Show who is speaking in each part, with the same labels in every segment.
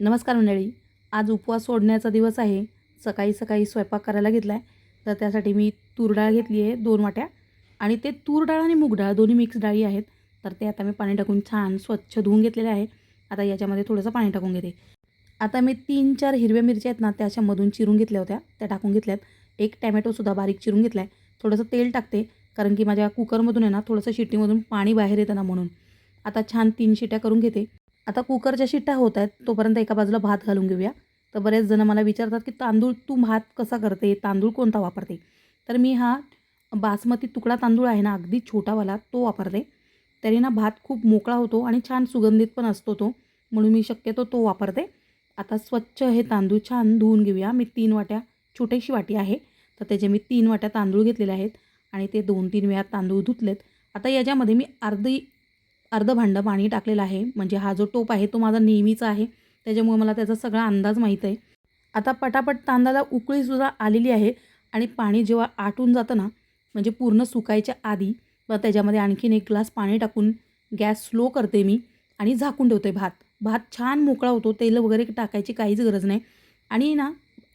Speaker 1: नमस्कार मंडळी. आज उपवास सोडण्याचा दिवस आहे. सकाळी सकाळी स्वयंपाक करायला घेतला आहे तर त्यासाठी मी तूर डाळ घेतली आहे दोन वाट्या. आणि ते तूर डाळ आणि मूग डाळ दोन्ही मिक्स डाळी आहेत. तर ते आता मी पाणी टाकून छान स्वच्छ धुवून घेतलेले आहे. आता याच्यामध्ये थोडंसं पाणी टाकून घेते. आता मी तीन चार हिरव्या मिरच्या आहेत ना त्याच्यामधून चिरून घेतल्या होत्या. त्या टाकून घेतल्यात. एक टॅमॅटोसुद्धा बारीक चिरून घेतला आहे थोडंसं तेल टाकते कारण की माझ्या कुकरमधून आहे ना थोडंसं शिट्टीमधून पाणी बाहेर येतं ना म्हणून. आता छान तीन शिट्या करून घेते. आता कुकरच्या शिट्ट्या होत आहेत तोपर्यंत एका बाजूला भात घालून घेऊया. तर बरेच जण मला विचारतात की तांदूळ तू भात कसा करते? तांदूळ कोणता वापरते? तर मी हा बासमती तुकडा तांदूळ आहे ना अगदी छोटावाला तो वापरते. तरी ना भात खूप मोकळा होतो आणि छान सुगंधित पण असतो तो म्हणून मी शक्यतो तो वापरते. आता स्वच्छ हे तांदूळ छान धुवून घेऊया. मी तीन वाट्या छोटीशी वाटी आहे तर त्याचे मी तीन वाट्या तांदूळ घेतलेले आहेत आणि ते दोन तीन वेळा तांदूळ धुतलेत. आता याच्यामध्ये मी अर्धी अर्धं भांडं पाणी टाकलेलं आहे. म्हणजे हा जो टोप आहे तो माझा नेहमीचा आहे. त्याच्यामुळे मला त्याचा सगळा अंदाज माहीत आहे. आता पटापट तांदळाला उकळीसुद्धा आलेली आहे आणि पाणी जेव्हा आटून जातं ना म्हणजे पूर्ण सुकायच्या आधी व त्याच्यामध्ये आणखीन एक ग्लास पाणी टाकून गॅस स्लो करते मी आणि झाकून ठेवते भात. भात छान मोकळा होतो तेल वगैरे टाकायची काहीच गरज नाही. आणि ना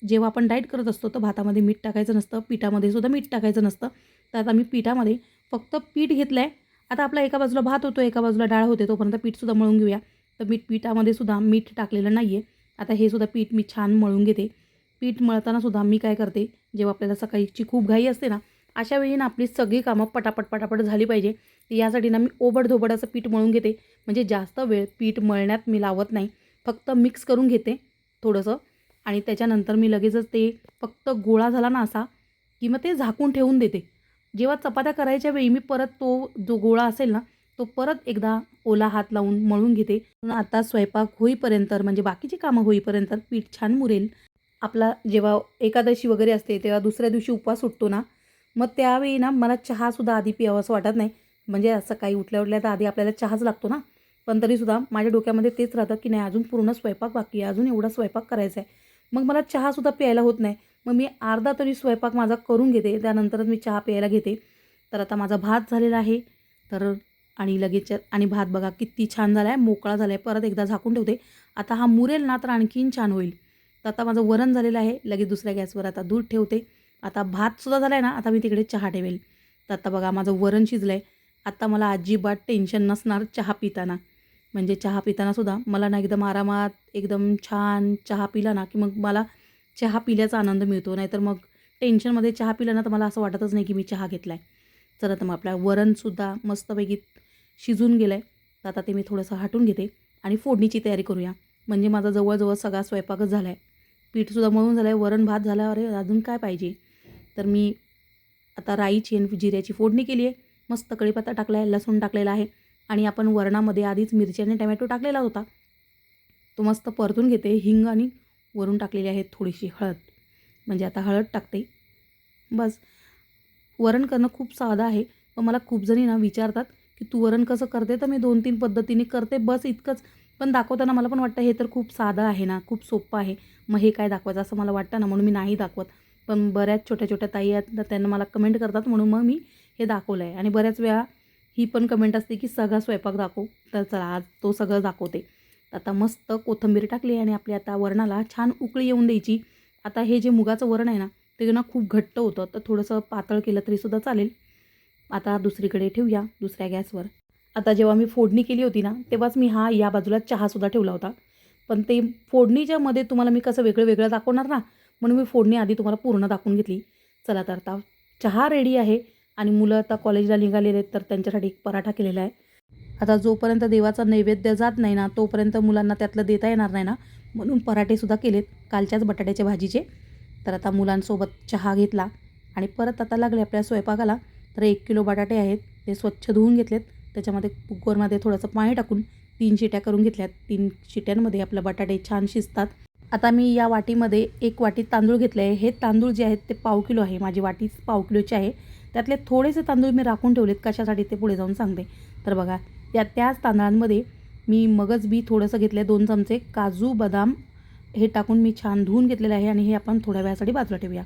Speaker 1: जेव्हा आपण डाईट करत असतो तर भातामध्ये मीठ टाकायचं नसतं पिठामध्ये सुद्धा मीठ टाकायचं नसतं. तर आता मी पिठामध्ये फक्त पीठ घेतलं आहे आता आपला एका बाजूला भात होतो एका बाजूला डाळ होते तोपर्यंत पीठसुद्धा मळून घेऊया. तर मीठ पिठामध्ये सुद्धा मीठ टाकलेलं नाही आहे आता हे सुद्धा पीठ मी छान मळून घेते. पीठ मळताना सुद्धा मी काय करते जेव्हा आपल्याला सकाळीची खूप घाई असते ना अशा वेळी ना आपली सगळी कामं पटापट पटापट झाली पाहिजे. यासाठी ना मी ओबडधोबड असं पीठ मळून घेते. म्हणजे जास्त वेळ पीठ मळण्यात मी लावत नाही. फक्त मिक्स करून घेते थोडंसं. आणि त्याच्यानंतर मी लगेचच ते फक्त गोळा झाला ना असा की मग ते झाकून ठेवून देते. जेव्हा चपात्या करायच्या वेळी मी परत तो जो गोळा असेल ना तो परत एकदा ओला हात लावून मळून घेते. आता स्वयंपाक होईपर्यंत म्हणजे बाकीची कामं होईपर्यंत पीठ छान मुरेल. आपला जेव्हा एकादशी वगैरे असते तेव्हा दुसऱ्या दिवशी उपवास सुटतो ना मग त्यावेळी ना मला चहासुद्धा आधी प्यावं असं वाटत नाही. म्हणजे सकाळी उठल्या उठल्या तर आधी आपल्याला चहाच लागतो ना. पण तरीसुद्धा माझ्या डोक्यामध्ये तेच राहतं की नाही अजून पूर्ण स्वयंपाक बाकी आहे अजून एवढा स्वयंपाक करायचा आहे. मग मला चहासुद्धा प्यायला होत नाही. मग मी अर्धा तरी स्वयंपाक माझा करून घेते त्यानंतरच मी चहा प्यायला घेते. तर आता माझा भात झालेला आहे. तर आणि लगेच आणि भात बघा किती छान झाला आहे मोकळा झाला आहे परत एकदा झाकून ठेवते. आता हा मुरेल ना तर आणखीन छान होईल. तर आता माझं वरण झालेलं आहे. लगेच दुसऱ्या गॅसवर आता दूध ठेवते. आता भातसुद्धा झाला आहे ना आता मी तिकडे चहा ठेवेल. तर आता बघा माझं वरण शिजलं आहे आता मला अजिबात टेन्शन नसणार चहा पिताना. म्हणजे चहा पितानासुद्धा मला ना एकदम आरामात एकदम छान चहा पिला ना की मग मला चहा पिल्याचा आनंद मिळतो. नाहीतर मग टेन्शनमध्ये चहा पिला ना तर मला असं वाटतच नाही की मी चहा घेतला आहे चला तर मग आपला वरणसुद्धा मस्तपैकी शिजून गेलं आहे तर आता ते मी थोडंसं हटून घेते आणि फोडणीची तयारी करूया. म्हणजे माझा जवळजवळ सगळा स्वयंपाकच झाला आहे पीठसुद्धा मळून झालं आहे वरण भात झाला अरे अजून काय पाहिजे? तर मी आता राईची आणि जिऱ्याची फोडणी केली आहे. मस्त कढीपत्ता टाकला आहे लसूण टाकलेला आहे आणि आपण वरणामध्ये आधीच मिरची आणि टमॅटो टाकलेला होता. तो मस्त परतून घेते. हिंग आणि वरून टाकलेली आहे थोडीशी हळद. म्हणजे आता हळद टाकते. बस. वरण करणं खूप साधं आहे. पण मला खूप जणी ना विचारतात की तू वरण कसं करते? तर मी दोन तीन पद्धतीने करते. बस इतकंच. पण दाखवताना मला पण वाटतं हे तर खूप साधं आहे ना. खूप सोपं आहे. मग हे काय दाखवायचं असं मला वाटतं ना. म्हणून मी नाही दाखवत. पण बऱ्याच छोट्या छोट्या ताई आहेत तर त्यांना मला कमेंट करतात. म्हणून मग मी हे दाखवलं आहे आणि बऱ्याच वेळा ही पण कमेंट असते की सगळा स्वयंपाक दाखव. तर चला आज तो सगळं दाखवते. आता मस्त कोथिंबीर टाकली आणि आपली आता वरणाला छान उकळी येऊन द्यायची. आता हे जे मुगाचं वरण आहे ना ते ना खूप घट्ट होतं. तर थोडंसं पातळ केलं तरीसुद्धा चालेल. आता दुसरीकडे ठेवूया दुसऱ्या गॅसवर. आता जेव्हा मी फोडणी केली होती ना तेव्हाच मी हा या बाजूला चहासुद्धा ठेवला होता. पण ते फोडणीच्या मध्ये तुम्हाला मी कसं वेगळं वेगळं दाखवणार ना म्हणून मी फोडणी आधी तुम्हाला पूर्ण दाखवून घेतली. चला तर आता चहा रेडी आहे आणि मुलं आता कॉलेजला निघालेले आहेत तर त्यांच्यासाठी एक पराठा केलेला आहे. आता जोपर्यंत देवाचा नैवेद्य जात नाही ना तोपर्यंत मुलांना त्यातलं देता येणार नाही ना. म्हणून पराठेसुद्धा केलेत कालच्याच बटाट्याच्या भाजीचे. तर आता मुलांसोबत चहा घेतला आणि परत आता लागले आपल्या स्वयंपाकाला. तर एक किलो बटाटे आहेत ते स्वच्छ धुवून घेतलेत. त्याच्यामध्ये कुकरमध्ये थोडंसं पाणी टाकून तीन शिट्या करून घेतल्यात. तीन शिट्यांमध्ये आपलं बटाटे छान शिजतात. आता मी या वाटीमध्ये एक वाटी तांदूळ घेतले आहे. हे तांदूळ जे आहेत ते पाव किलो आहे. माझी वाटी पाव किलोची आहे. त्यातले थोडेसे तांदूळ मी राखून ठेवलेत. कशासाठी ते पुढे जाऊन सांगते. तर बघा त्या त्याच तांदळांमध्ये मी मगज बी थोडंसं घेतलं आहे दोन चमचे. काजू बदाम हे टाकून मी छान धुवून घेतलेलं आहे आणि हे आपण थोड्या वेळासाठी बाजूला ठेवूया.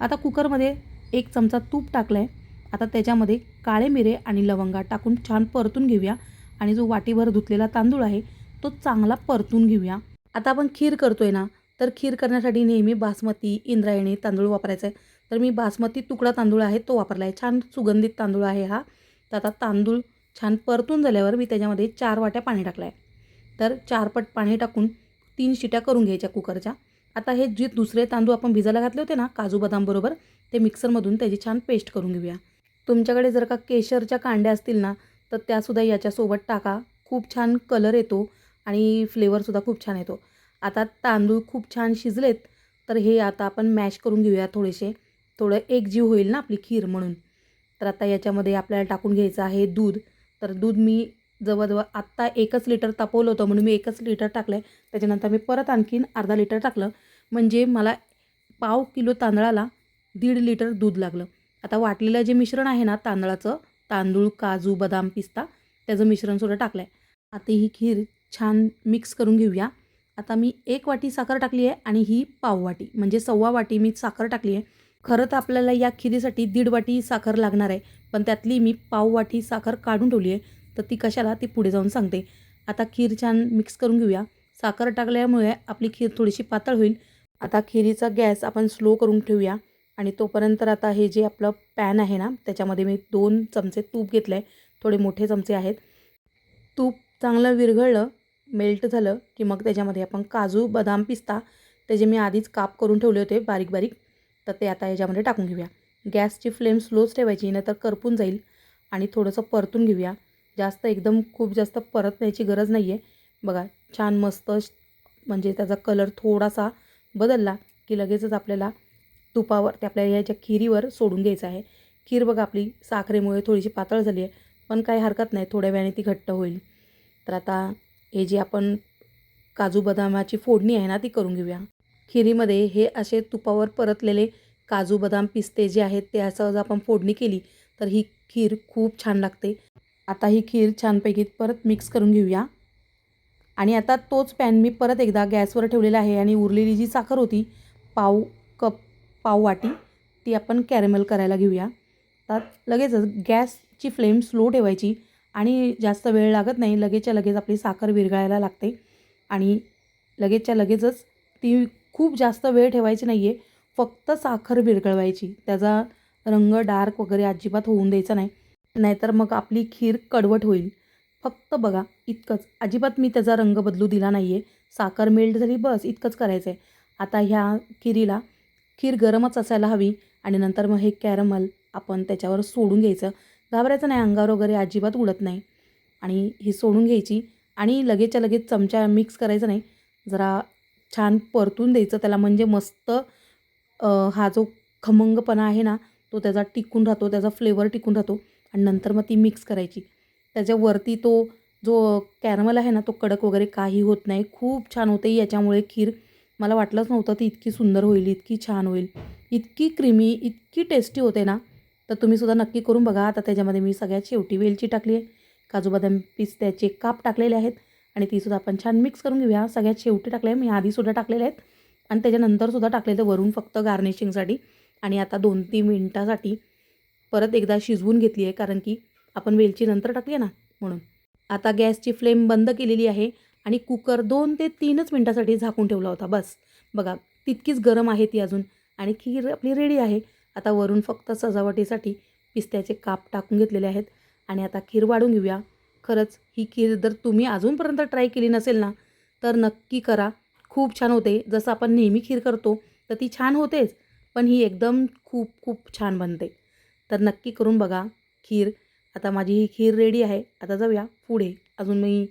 Speaker 1: आता कुकरमध्ये एक चमचा तूप टाकलं आहे आता त्याच्यामध्ये काळे मिरे आणि लवंगा टाकून छान परतून घेऊया आणि जो वाटीभर धुतलेला तांदूळ आहे तो चांगला परतून घेऊया. आता आपण खीर करतो आहे ना तर खीर करण्यासाठी नेहमी बासमती इंद्रायणी तांदूळ वापरायचा आहे तर मी बासमती तुकडा तांदूळ आहे तो वापरला आहे छान सुगंधित तांदूळ आहे हा. तर आता तांदूळ छान परतून झाल्यावर मी त्याच्यामध्ये चार वाट्या पाणी टाकलं आहे तर चार पट पाणी टाकून तीन शिट्या करून घ्यायच्या कुकरच्या. आता हे जे दुसरे तांदूळ आपण भिजायला घातले होते ना काजू बदामबरोबर ते मिक्सरमधून त्याची छान पेस्ट करून घेऊया. तुमच्याकडे जर का केशरच्या कांड्या असतील ना तर त्यासुद्धा याच्यासोबत टाका. खूप छान कलर येतो आणि फ्लेवरसुद्धा खूप छान येतो. आता तांदूळ खूप छान शिजलेत तर हे आता आपण मॅश करून घेऊया थोडेसे. थोडं एकजीव होईल ना आपली खीर म्हणून. तर आता याच्यामध्ये आपल्याला टाकून घ्यायचं आहे दूध. तर दूध मी जवळजवळ आत्ता एकच लिटर तापवलं होतं म्हणून मी एकच लिटर टाकलं आहे त्याच्यानंतर मी परत आणखीन अर्धा लिटर टाकलं. म्हणजे मला पाव किलो तांदळाला दीड लिटर दूध लागलं. आता वाटलेलं जे मिश्रण आहे ना तांदळाचं तांदूळ काजू बदाम पिस्ता त्याचं मिश्रणसुद्धा टाकलं आहे आता ही खीर छान मिक्स करून घेऊया. आता मी एक वाटी साखर टाकली आहे आणि ही पाव वाटी म्हणजे सव्वा वाटी मी साखर टाकली आहे खरं तर आपल्याला या खिरीसाठी दीड वाटी साखर लागणार आहे. पण त्यातली मी पाव वाटी साखर काढून ठेवली आहे. तर ती कशाला ती पुढे जाऊन सांगते. आता खीर छान मिक्स करून घेऊया. साखर टाकल्यामुळे आपली खीर थोडीशी पातळ होईल. आता खिरीचा गॅस आपण स्लो करून ठेवूया. आणि तोपर्यंत आता हे जे आपलं पॅन आहे ना त्याच्यामध्ये मी दोन चमचे तूप घेतलं आहे थोडे मोठे चमचे आहेत. तूप चांगलं विरघळलं मेल्ट झालं की मग त्याच्यामध्ये आपण काजू बदाम पिस्ता त्याचे मी आधीच काप करून ठेवले होते बारीक बारीक तर ते आता याच्यामध्ये टाकून घेऊया. गॅसची फ्लेम स्लोच ठेवायची नाही तर करपून जाईल. आणि थोडंसं परतून घेऊया. जास्त एकदम खूप जास्त परतण्याची गरज नाही आहे बघा छान मस्त म्हणजे त्याचा कलर थोडासा बदलला की लगेचच आपल्याला तुपावर ते आपल्या याच्या खिरीवर सोडून घ्यायचं आहे. खीर बघा आपली साखरेमुळे थोडीशी पातळ झाली आहे पण काही हरकत नाही थोड्या वेळाने ती घट्ट होईल. तर आता हे जे आपण काजू बदामाची फोडणी आहे ना ती करून घेऊया. खिरीमध्ये हे असे तुपावर परतलेले काजू बदाम पिस्ते जे आहेत ते असं जर आपण फोडणी केली तर ही खीर खूप छान लागते. आता ही खीर छानपैकी परत मिक्स करून घेऊया. आणि आता तोच पॅन मी परत एकदा गॅसवर ठेवलेला आहे आणि उरलेली जी साखर होती पाव कप पाव वाटी ती आपण कॅरेमल करायला घेऊया. तर लगेचच गॅसची फ्लेम स्लो ठेवायची आणि जास्त वेळ लागत नाही लगेचच्या लगेच आपली साखर विरघळायला लागते. आणि लगेचच्या लगेचच ती खूप जास्त वेळ ठेवायची नाही आहे फक्त साखर विरघळवायची. त्याचा रंग डार्क वगैरे अजिबात होऊन द्यायचा नाही. नाहीतर मग आपली खीर कडवट होईल. फक्त बघा इतकंच. अजिबात मी त्याचा रंग बदलू दिला नाही आहे साखर मेल्ट झाली बस इतकंच करायचं आहे आता ह्या खिरीला खीर गरमच असायला हवी आणि नंतर मग हे कॅरमल आपण त्याच्यावर सोडून घ्यायचं. घाबरायचं नाही अंगावर वगैरे अजिबात उडत नाही. आणि ही सोडून घ्यायची. आणि लगेचच्या लगेच चमचा मिक्स करायचा नाही. जरा छान परतून द्यायचं. त्याला म्हणजे मस्त हा जो खमंगपणा आहे ना तो त्याचा टिकून राहतो त्याचा फ्लेवर टिकून राहतो आणि नंतर मग ती मिक्स करायची. त्याच्यावरती तो जो कॅरमल आहे ना तो कडक वगैरे काही होत नाही. खूप छान होते याच्यामुळे खीर. मला वाटलंच नव्हतं ती इतकी सुंदर होईल इतकी छान होईल. इतकी क्रीमी इतकी टेस्टी होते ना तर तुम्हीसुद्धा नक्की करून बघा. आता त्याच्यामध्ये मी सगळ्यात शेवटी वेलची टाकली आहे. काजू बदाम पिस्त्याचे काप टाकलेले आहेत. आणि तीसुद्धा आपण छान मिक्स करून घेऊया. सगळ्यात शेवटी टाकले मी आधीसुद्धा टाकलेले आहेत. आणि त्याच्यानंतरसुद्धा टाकलेले वरून फक्त गार्निशिंगसाठी आणि आता दोन तीन मिनटासाठी परत एकदा शिजवून घेतली आहे कारण की आपण वेलची नंतर टाकली ना म्हणून. आता गॅसची फ्लेम बंद केलेली आहे आणि कुकर दोन ते तीनच मिनटासाठी झाकून ठेवला होता बस. बघा तितकीच गरम आहे ती अजून. आणि खीर आपली रेडी आहे. आता वरून फक्त सजावटीसाठी पिस्त्याचे काप टाकून घेतलेले आहेत. आणि आता खीर वाढून घेऊया. खरंच ही खीर जर तुम्ही अजूनपर्यंत ट्राय केली नसेल ना तर नक्की करा. खूप छान होते. जसं आपण नेहमी खीर करतो तर ती छान होतेच पण ही एकदम खूप खूप छान बनते. तर नक्की करून बघा खीर. आता माझी ही खीर रेडी आहे. आता जाऊया पुढे. अजून मी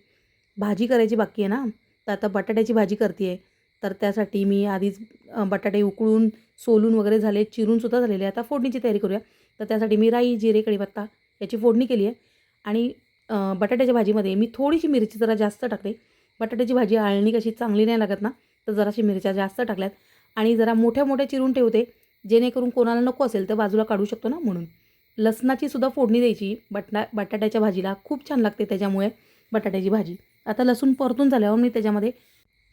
Speaker 1: भाजी करायची बाकी आहे ना तर आता बटाट्याची भाजी करते आहे तर त्यासाठी मी आधीच बटाटे उकळून सोलून वगैरे झाले चिरूनसुद्धा झालेले आता फोडणीची तयारी करूया. तर त्यासाठी मी राई जिरे कढीपत्ता याची फोडणी केली आहे. आणि बटाट्याच्या भाजीमध्ये मी थोडीशी मिरची जरा जास्त टाकते बटाट्याची भाजी आळणी कशी चांगली नाही लागत ना तर जराशी मिरच्या जास्त टाकल्यात. आणि जरा मोठ्या मोठ्या चिरून ठेवते जेणेकरून कोणाला नको असेल तर बाजूला काढू शकतो ना म्हणून. लसणाची सुद्धा फोडणी द्यायची बटा बटाट्याच्या भाजीला. खूप छान लागते त्याच्यामुळे बटाट्याची भाजी. आता लसूण परतून झाल्यावर मी त्याच्यामध्ये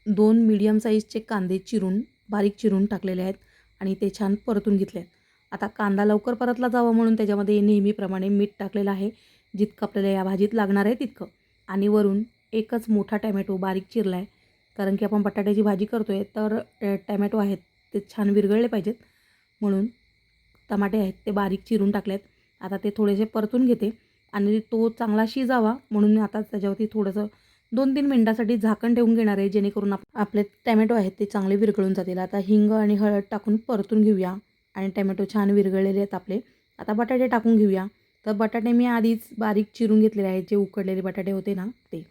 Speaker 1: दोन मीडियम साईजचे कांदे चिरून बारीक चिरून टाकलेले आहेत आणि ते छान परतून घेतले आहेत आता कांदा लवकर परतला जावा म्हणून त्याच्यामध्ये नेहमीप्रमाणे मीठ टाकलेलं आहे. जितकं आपल्याला या भाजीत लागणार आहे तितकं. आणि वरून एकच मोठा टॅमॅटो बारीक चिरला आहे कारण की आपण बटाट्याची भाजी करतो आहे तर टॅमॅटो आहेत ते छान विरघळले पाहिजेत. म्हणून टमाटे आहेत ते बारीक चिरून टाकलेत. आता ते थोडेसे परतून घेते. आणि तो चांगला शिजावा म्हणून मी आता त्याच्यावरती थोडंसं दोन तीन मिनटासाठी झाकण ठेवून घेणार आहे जेणेकरून आप आपले टॅमॅटो आहेत ते चांगले विरघळून जातील. आता हिंग आणि हळद टाकून परतून घेऊया. आणि टॅमॅटो छान विरघळलेले आहेत आपले. आता बटाटे टाकून घेऊया. तर बटाटे मी आधीच बारीक चिरून घेतलेले आहेत जे उकडलेले बटाटे होते ना ते.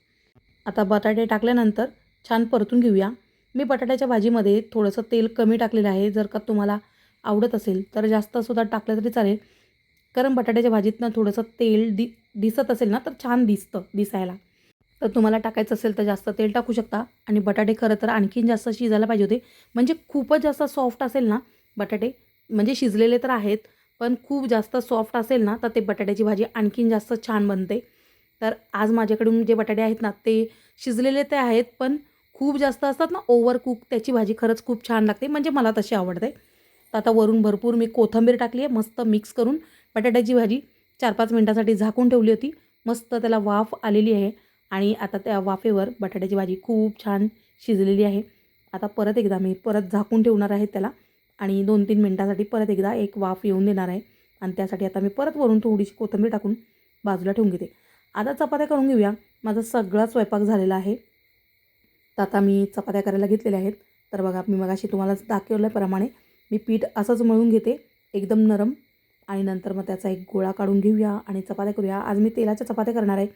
Speaker 1: आता बटाटे टाकल्यानंतर छान परतून घेऊया. मी बटाट्याच्या भाजीमध्ये थोडंसं तेल कमी टाकलेलं आहे. जर का तुम्हाला आवडत असेल तर जास्तसुद्धा टाकलं तरी चालेल. कारण बटाट्याच्या भाजीतनं थोडंसं तेल दि दिसत असेल ना तर छान दिसतं दिसायला. तर तुम्हाला टाकायचं असेल तर जास्त तेल टाकू शकता. आणि बटाटे खरं तर आणखीन जास्त शिजायला पाहिजे होते. म्हणजे खूपच जास्त सॉफ्ट असेल ना बटाटे. म्हणजे शिजलेले तर आहेत पण खूप जास्त सॉफ्ट असेल ना तर ते बटाट्याची भाजी आणखीन जास्त छान बनते. तर आज माझ्याकडून जे बटाटे आहेत ना ते शिजलेले ते आहेत पण खूप जास्त असतात ना ओव्हर कुक त्याची भाजी खरंच खूप छान लागते म्हणजे मला तशी आवडते. तर आता वरून भरपूर मी कोथिंबीर टाकली आहे मस्त मिक्स करून बटाट्याची भाजी चार पाच मिनटासाठी झाकून ठेवली होती. मस्त त्याला वाफ आलेली आहे आणि आता त्या वाफेवर बटाट्याची भाजी खूप छान शिजलेली आहे. आता परत एकदा मी परत झाकून ठेवणार आहे त्याला. आणि दोन तीन मिनटासाठी परत एकदा एक वाफ येऊन देणार आहे. आणि त्यासाठी आता मी परत वरून थोडीशी कोथिंबीर टाकून बाजूला ठेवून घेते. आता चपात्या करून घेऊया. माझा सगळा स्वयंपाक झालेला आहे. तर आता मी चपात्या करायला घेतलेल्या आहेत. तर बघा मी मगाशी तुम्हाला दाखवल्याप्रमाणे मी पीठ असंच मळून घेते एकदम नरम. आणि नंतर मग त्याचा एक गोळा काढून घेऊया आणि चपात्या करूया. आज मी तेलाच्या चपात्या करणार आहे.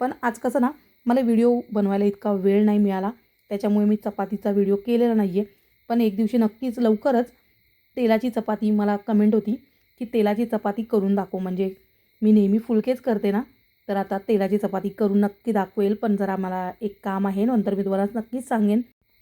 Speaker 1: पण आज कसं ना मला व्हिडिओ बनवायला इतका वेळ नाही मिळाला. त्याच्यामुळे मी चपातीचा व्हिडिओ केलेला नाही आहे पण एक दिवशी नक्कीच लवकरच तेलाची चपाती मला कमेंट होती की तेलाची चपाती करून दाखव. म्हणजे मी नेहमी फुलकेच करते ना तर आता तेलाची चपाती करून नक्की दाखवेल. पण जरा मला एक काम आहे नंतर मी तुम्हाला नक्कीच सांगेन.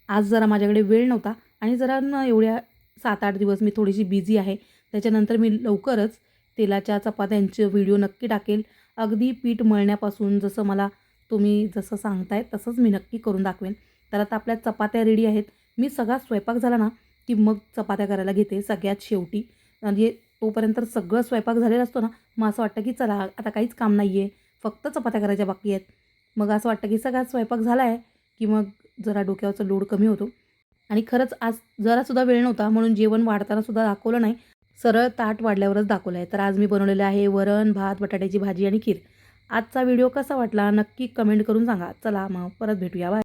Speaker 1: आज जरा माझ्याकडे वेळ नव्हता आणि जरा ना एवढ्या सात आठ दिवस मी थोडीशी बिझी आहे. त्याच्यानंतर मी लवकरच तेलाच्या चपात्यांचे व्हिडिओ नक्की टाकेल. अगदी पीठ मळण्यापासून जसं मला तुम्ही जसं सांगताय तसंच मी नक्की करून दाखवेन. तर आता आपल्या चपात्या रेडी आहेत. मी सगळा स्वयंपाक झाला ना की मग चपात्या करायला घेते सगळ्यात शेवटी. म्हणजे तोपर्यंत सगळं स्वयंपाक झालेला असतो ना मग असं वाटतं की चला आता काहीच काम नाही आहे फक्त चपात्या करायच्या बाकी आहेत. मग असं वाटतं की सगळा स्वयंपाक झाला आहे की मग जरा डोक्यावरचा लोड कमी होतो. आणि खरंच आज जरासुद्धा वेळ नव्हता म्हणून जेवण वाढताना सुद्धा दाखवलं नाही. सरळ ताट वाढल्यावरच दाखवलं आहे तर आज मी बनवलेलं आहे वरण भात बटाट्याची भाजी आणि खीर. आजचा व्हिडिओ कसा वाटला नक्की कमेंट करून सांगा. चला मग परत भेटूया. बाय